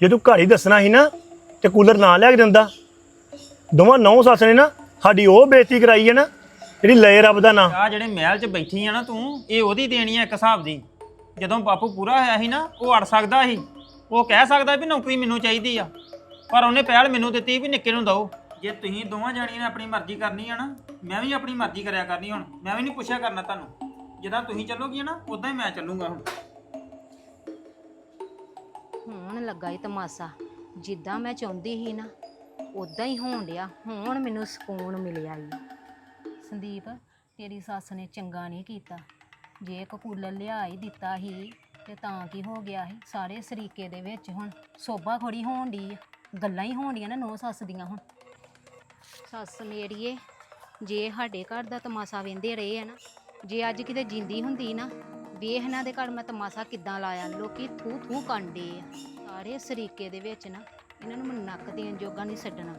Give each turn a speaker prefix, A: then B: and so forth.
A: ਜੇ ਤੂੰ ਘਰ ਹੀ ਦੱਸਣਾ ਸੀ ਨਾ ਤੇ ਕੂਲਰ ਨਾ ਲਿਆ ਕੇ ਦਿੰਦਾ। ਦੋਵਾਂ ਨੌ ਸੱਸ ਨੇ ਨਾ ਸਾਡੀ ਉਹ ਬੇਇੱਜ਼ਤੀ ਕਰਾਈ ਹੈ ਨਾ ਜਿਹੜੀ ਲਏ ਰੱਬ ਦਾ ਨਾਂ।
B: ਆ ਜਿਹੜੇ ਮਹਿਲ 'ਚ ਬੈਠੀ ਆ ਨਾ ਤੂੰ ਇਹ ਉਹਦੀ ਦੇਣੀ ਆ ਇੱਕ ਹਿਸਾਬ ਦੀ। ਜਦੋਂ ਬਾਪੂ ਪੂਰਾ ਹੋਇਆ ਸੀ ਨਾ ਉਹ ਅੜ ਸਕਦਾ ਸੀ। ਉਹ ਕਹਿ ਸਕਦਾ ਵੀ ਨੌਕਰੀ ਮੈਨੂੰ ਚਾਹੀਦੀ ਆ ਪਰ ਉਹਨੇ ਪਹਿਲ ਮੈਨੂੰ ਦਿੱਤੀ ਵੀ ਨਿੱਕੇ ਨੂੰ ਦਓ। ਜੇ ਤੁਸੀਂ ਦੋਵਾਂ ਜਾਣੀਆਂ ਨੇ ਆਪਣੀ ਮਰਜ਼ੀ ਕਰਨੀ ਆ ਨਾ ਮੈਂ ਵੀ ਆਪਣੀ ਮਰਜ਼ੀ ਕਰਿਆ ਕਰਨੀ ਹੁਣ ਮੈਂ ਵੀ ਨਹੀਂ ਪੁੱਛਿਆ ਕਰਨਾ ਤੁਹਾਨੂੰ। ਜਿੱਦਾਂ ਤੁਸੀਂ ਚੱਲੋਗੇ ਨਾ ਉਦਾਂ ਹੀ ਮੈਂ ਚੱਲੂਗਾ ਹੁਣ।
C: ਹੋਣ ਲੱਗਾ ਈ ਤਮਾਸਾ। ਜਿੱਦਾਂ ਮੈਂ ਚਾਹੁੰਦੀ ਸੀ ਨਾ ਉਦਾਂ ਹੀ ਹੋਣ ਡਿਆ। ਹੁਣ ਮੈਨੂੰ ਸਕੂਨ ਮਿਲਿਆ ਈ। ਸੰਦੀਪ, ਤੇਰੀ ਸੱਸ ਨੇ ਚੰਗਾ ਨਹੀਂ ਕੀਤਾ। ਜੇ ਇੱਕ ਕੂਲਰ ਲਿਆ ਹੀ ਦਿੱਤਾ ਸੀ, ਤੇ ਤਾਂ ਕੀ ਹੋ ਗਿਆ ਸੀ? ਸਾਰੇ ਸਰੀਕੇ ਦੇ ਵਿੱਚ ਹੁਣ ਸੋਭਾ ਖੋੜੀ ਹੋਣ ਦੀ ਗੱਲਾਂ ਹੀ ਹੋਣ ਡੀਆਂ ਨਾ ਨੋ ਸੱਸ ਦੀਆਂ ਹੁਣ। ਸੱਸ ਮੇਰੀਏ ਜੇ ਸਾਡੇ ਘਰ ਦਾ ਤਮਾਸਾ ਵੇਂਦੇ ਰਹੇ ਆ ਨਾ, ਜੇ ਅੱਜ ਕਿਤੇ ਜਿੰਦੀ ਹੁੰਦੀ ਨਾ ਵੇਖ ਇਹਨਾਂ ਦੇ ਘਰ ਮੈਂ ਤਮਾਸਾ ਕਿੱਦਾਂ ਲਾਇਆ? ਲੋਕੀ ਥੂ ਥੂ ਕੰਡੇ ਆ। ਸਾਰੇ ਸਰੀਕੇ ਦੇ ਵਿੱਚ ਨਾ, ਇਹਨਾਂ ਨੂੰ ਮੈਂ ਨੱਕ ਦੇਣ ਜੋਗਾ ਨਹੀਂ ਛੱਡਣਾ।